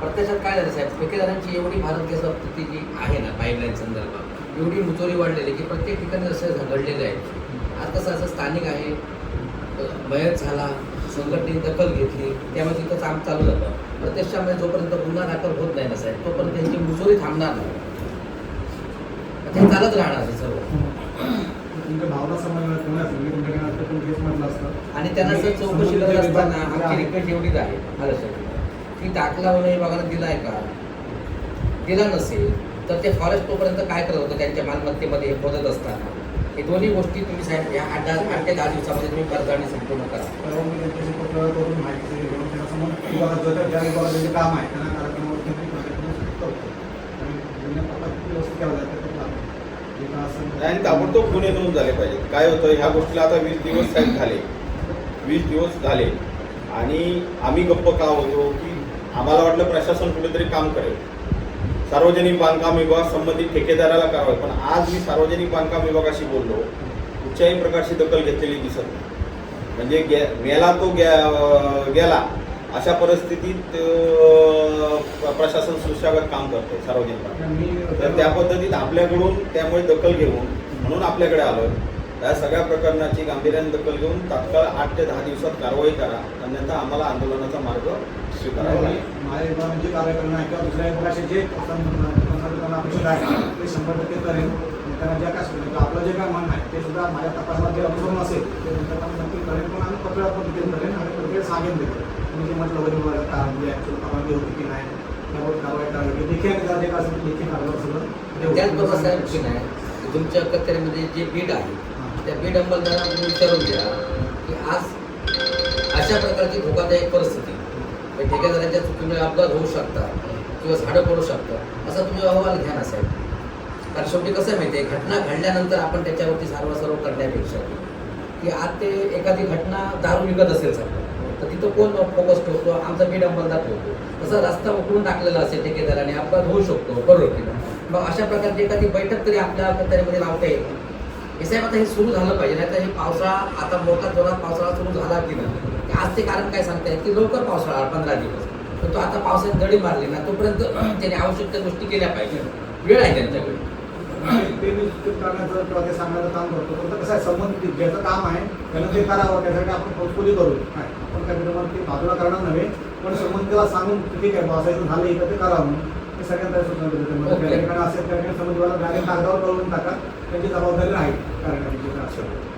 प्रत्यक्षात काय झालं साहेब? ठेकेदारांची एवढी भारत गॅस बाबतीत जी आहे ना पाईपलाईन संदर्भात एवढी मुचोरी वाढलेली की प्रत्येक ठिकाणी असं घडलेलं आहे. आज कसं असं स्थानिक आहे मयत झाला संघटनेने दखल घेतली त्यामुळे तिथं काम चालू जातं प्रत्यक्षामध्ये जोपर्यंत गुन्हा दाखल होत नाही ना साहेब तोपर्यंत त्यांची मुचोरी थांबणार नाही. ते चालत राहणार हे सर्व. आणि त्यांना चौकशी करत असताना आमची रिक्वेस्ट एवढीच आहे. आलं साहेब. की दाखला वगैरे विभागाला दिलाय का? दिला नसेल तर ते फॉरेस्ट तोपर्यंत काय करत होतं त्यांच्या मालमत्तेमध्ये हे खोदत असताना? हे दोन्ही गोष्टी तुम्ही साहेब या आठ दहा आठ ते दहा दिवसामध्ये तुम्ही पडताळणी संपूर्ण करा. परवा मी माहिती काम आहे आणि का ताबडतोब गुन्हे नोंद झाले पाहिजे काय होतं ह्या गोष्टीला आता वीस दिवस साहेब झाले. वीस दिवस झाले. आणि आम्ही गप्प का होतो की आम्हाला वाटलं प्रशासन कुठेतरी काम करेल. सार्वजनिक बांधकाम विभाग संबंधित ठेकेदाराला कारवाई. पण आज मी सार्वजनिक बांधकाम विभागाशी बोललो. कुठच्याही प्रकारची दखल घेतलेली दिसत नाही. म्हणजे गे मेला तो गे गेला अशा परिस्थितीत प्रशासन सुशागत काम करते सार्वजनिक बांधकाम. मी तर त्या पद्धतीत आपल्याकडून त्यामुळे दखल घेऊन म्हणून आपल्याकडे आलो या सगळ्या प्रकरणाची गांभीर्याने दखल घेऊन तात्काळ आठ ते दहा दिवसात कारवाई करा. अन्यथा आम्हाला आंदोलनाचा मार्ग स्वीकारावा. लागेल माझ्या विभागात जे कार्य करणं आहे किंवा दुसऱ्या विभागाचे जे संसाधनं अपेक्षित आहे ते शंभर टक्के करेल. त्यांना ज्या काय आपलं जे काय म्हणणं आहे ते सुद्धा माझ्या तपासात जे अनुसरून असेल. ते नक्की करेल. पण आम्ही पत्रात पद्धतीने करेन आणि प्रक्रिया सांगेन देखील तुम्ही जे म्हटलं वरील म्हणजे ॲक्च्युअल कामामध्ये होती की नाही त्यावर कारवाई करावी. लेखी आणि जे काय असेल ते लेखी कारवाई सगळं त्याचबरोबर साहेब की नाही? तुमच्या कचेरीमध्ये जे बीड आहे त्या बीड अंमलदारांना तुम्ही विचारून घ्या की आज अशा प्रकारची धोकादायक परिस्थिती म्हणजे ठेकेदारांच्या चुकीमुळे अपघात होऊ शकतात किंवा झाडं पडू शकतात असा तुम्ही अहवाल घ्या ना साहेब. कारण शेवटी कसं आहे माहिती आहे घटना घडल्यानंतर आपण त्याच्यावरती सारवासारव करण्यापेक्षा की आज ते एखादी घटना दारू विकत असेल समजा तर तिथं कोण फोकस ठेवतो? आमचा बीड अंमलदार ठेवतो तसं रस्ता उकळून टाकलेला असेल ठेकेदाराने अपघात होऊ शकतो बरोबर की मग अशा प्रकारची एखादी बैठक तरी आपल्या कचेरीमध्ये लावता येईल. हे साहेब आता हे सुरू झालं पाहिजे नाही तर हे पावसाळा आता मोठा जोरात पावसाळा सुरू झाला की नाही? की आज ते कारण काय सांगतायत की लवकर पावसाळा पंधरा दिवस. पण तो आता पावसाने दडी मारली ना तोपर्यंत त्याने आवश्यक त्या गोष्टी केल्या पाहिजे. वेळ आहे त्यांच्याकडे. सांगण्याचं काम करतो. पण कसं आहे संबंधित ज्याचं काम आहे त्यानं ते करावं त्यासाठी आपण पोचपोली करू. काय आपण ते बाजूला करणार नव्हे पण संबंधिताला सांगून ठीक आहे झालं इथं ते करावं सगळ्यांना सूचना असेल त्या ठिकाणी कागदावर टाका. त्यांची जबाबदारी राहील. असेल